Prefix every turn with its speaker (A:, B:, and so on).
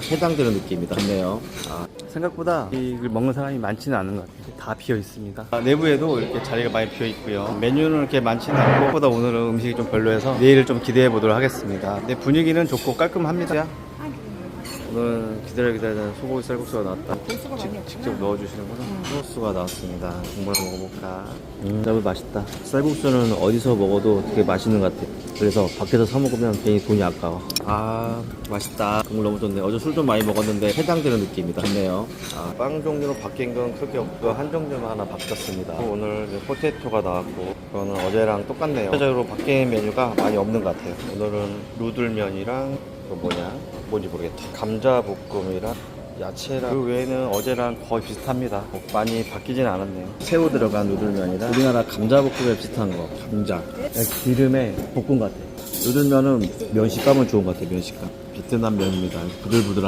A: 해당되는 느낌이 닿네요. 아,
B: 생각보다 이걸 먹는 사람이 많지는 않은 것 같아요. 다 비어 있습니다. 아, 내부에도 이렇게 자리가 많이 비어 있고요. 메뉴는 이렇게 많지는 않고 보다 오늘은 음식이 좀 별로여서 내일을 좀 기대해 보도록 하겠습니다. 근데 분위기는 좋고 깔끔합니다. 오늘은 기다려 기다리던 소고기 쌀국수가 나왔다. 직, 직접 넣어주시는구나. 소스가 나왔습니다. 국물 먹어볼까?
A: 음, 너무 맛있다. 쌀국수는 어디서 먹어도 되게 맛있는 것 같아. 그래서 밖에서 사 먹으면 괜히 돈이 아까워. 아, 맛있다. 국물 너무 좋네. 어제 술 좀 많이 먹었는데 해당되는 느낌이 닿네요. 아, 빵 종류로 바뀐 건 크게 없고 한 종류만 하나 바뀌었습니다. 오늘 이제 포테토가 나왔고 그거는 어제랑 똑같네요. 전체적으로 바뀐 메뉴가 많이 없는 것 같아요. 오늘은 누들면이랑 그 뭐냐 뭔지 모르겠다. 감자 볶음이랑 야채랑 그 외에는 어제랑 거의 비슷합니다. 뭐 많이 바뀌진 않았네요. 새우 들어간 누들면이랑 우리나라 감자볶음에 비슷한 거 감자 기름에 볶은 것 같아. 누들면은 면 식감은 좋은 것 같아. 면 식감. 베트남 면입니다. 부들부들한.